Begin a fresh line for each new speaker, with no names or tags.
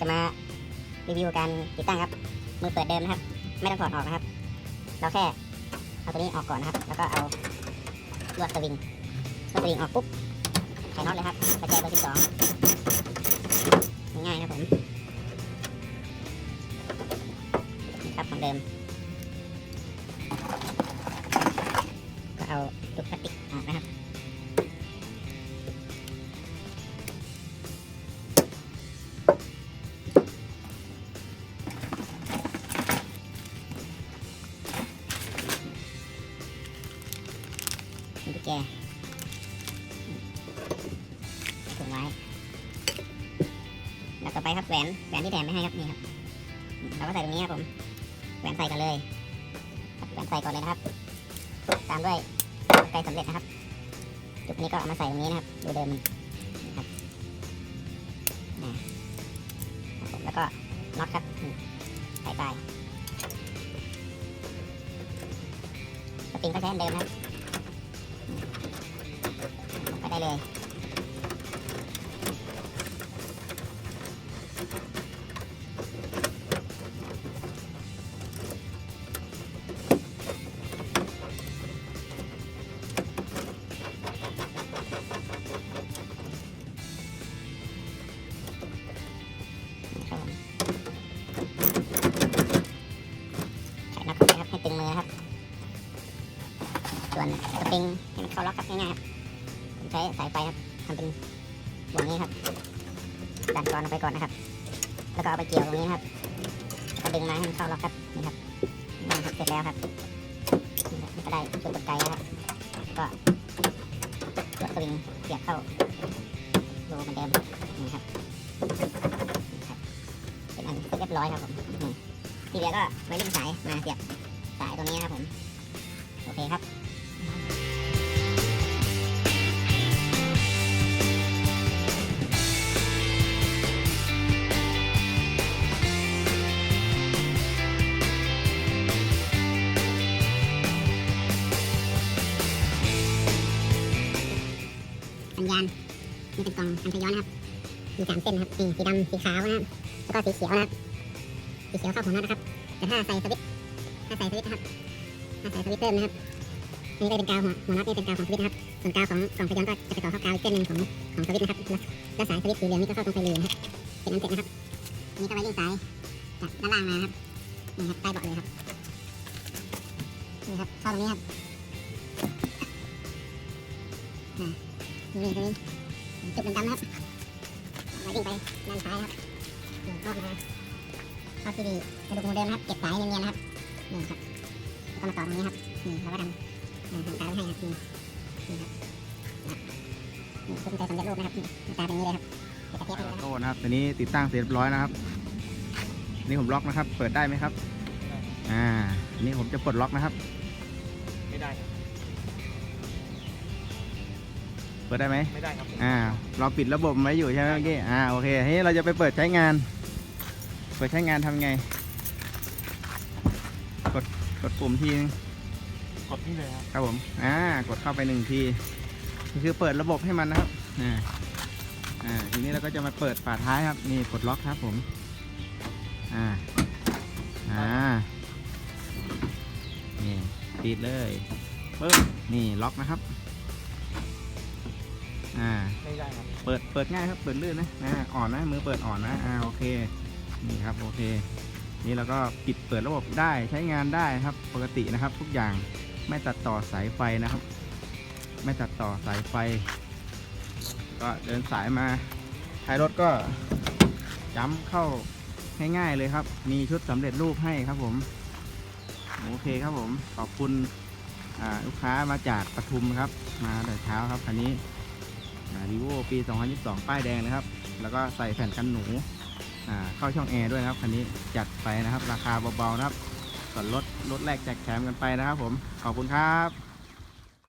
จะมารีวิวการติดตั้งครับมือเปิดเดิมนะครับ ไม่ต้องถอดออกนะครับ เราแค่เอาตัวนี้ออกก่อนนะครับ แล้วก็เอาลวดสวิงลวดสวิงออกปุ๊บไขน็อตเลยครับกระจายเบอร์สิบสองง่ายครับผมนี่ครับของเดิม ก็เอาลูกพลาสติกออกนะครับ กุญแจถุงไว้ แล้วต่อไปครับแหวนแหวนที่แถมไม่ให้ครับนี่ครับ เราก็ใส่ตรงนี้ครับผม แหวนใส่กันเลยแหวนใส่ก่อนเลยนะครับ ตามด้วยไกลสำเร็จนะครับ จุดนี้ก็เอามาใส่ตรงนี้นะครับ ดูเดิมมันะครับแล้วก็น็อตครับใส่ไปสปริงก็ใช้อันเดิมนะครับ ได้เลย ปิงให้มันเข้าล็อกครับง่ายๆครับผมใช้สายไฟครับทำเป็นวงนี้ครับดันกรอนออกไปก่อนนะครับ แล้วก็เอาไปเกี่ยวตรงนี้ครับก็ดึงมาให้มันเข้าล็อกครับนี่ครับนี่ครับเสร็จแล้วครับนี่ก็ได้ชุดกลไกครับก็ลวดสวิงเสียบเข้ารูเหมือนเดิมนี่ครับครับเป็นอันเสร็จเรียบร้อยครับผมทีเหลือก็ไว้ดึงสายมาเสียบสายตรงนี้ครับผมโอเคครับ สัญญาณนี่เป็นกล่องอันพย้อนนะครับมีสามเส้นนะครับนี่สีดำสีขาวนะครับแล้วก็สีเขียวนะครับสีเขียวเข้าของน็อตนะครับแต่ถ้าใส่สวิตถ้าใส่สวิตนะครับถ้าใส่สวิตเพิ่มนะครับอันนี้ก็เป็นกาวหัวหัวน็อตนี่เป็นกาวของสวิตนะครับส่วนกาวของกล่องพยอนก็จะไปต่อเข้ากาวอีกเส้นหนึ่งของของสวิตนะครับแล้วสายสวิตสีเหลืองนี่ก็เข้าตรงไฟลีนะครับเป็นอันเสร็จนะครับอันนี้ก็ไว้ดึงสายจากด้านล่างมาครับนี่ครับใต้เบาะเลยครับนี่ครับเข้าตรงนี้ครับอ่านี่ตรงนี้ จุดดำๆนะครับมาวิ่งไปด้านซ้ายครับนี่รอบมาเข้าซีดีกระดูกหมูเดิมนะครับเก็บสายเนียนๆนะครับนี่ครับแล้วก็มาต่อตรงนี้ครับนี่แล้วก็ทำทำตาไว้ให้ครับนี่นี่ครับนี่คือใจสำเร็จรูปนะครับนี่หน้าตาเป็นอย่างนี้เลยครับเดี๋ยวจะเทียบให้ดูนะครับ
โทษนะครับตัวนี้ติดตั้งเสร็จเรียบร้อยนะครับนี่ผมล็อกนะครับ เปิดได้ไหมครับ อ่านนี้ผมจะปลดล็อกนะครับ
ไม่ได้ครับ
เปิดได้ไหม
ไม่ได้ครับ
อ่าเราปิดระบบไว้อยู่ใช่ไหมเมื่อกี้อ่าโอเคเฮ้ยเราจะไปเปิดใช้งาน เปิดใช้งานทำไง กดกดปุ่มทีนึง
กดนี่เลยครับ
ครับผมอ่ากดเข้าไปหนึ่งทีนี่คือเปิดระบบให้มันนะครับอ่าอ่าทีนี้เราก็จะมาเปิดฝาท้ายครับนี่กดล็อกครับผมอ่าอ่านี่ปิดเลยปึ๊บนี่ล็อกนะครับ อ่า
ไม่ได้ครับ
เปิดเปิดง่ายครับเปิดลื่นนะอ่าอ่อนนะมือเปิดอ่อนนะอ่าโอเคนี่ครับโอเคนี่เราก็ปิดเปิดระบบได้ใช้งานได้ครับปกตินะครับ ทุกอย่างไม่ตัดต่อสายไฟนะครับ ไม่ตัดต่อสายไฟ ก็เดินสายมาท้ายรถก็จ้ำเข้าง่ายๆเลยครับ มีชุดสำเร็จรูปให้ครับผม โอเคครับผมขอบคุณอ่าลูกค้ามาจากปทุมครับ มาแต่เช้าครับคันนี้ วีโวปี 2022 ป้ายแดงนะครับ แล้วก็ใส่แผ่นกันหนูเข้าช่องแอร์ด้วยนะครับ คันนี้จัดไปนะครับ ราคาเบาๆนะครับส่วนลดลดแรกแจกแถมกันไปนะครับผม ขอบคุณครับ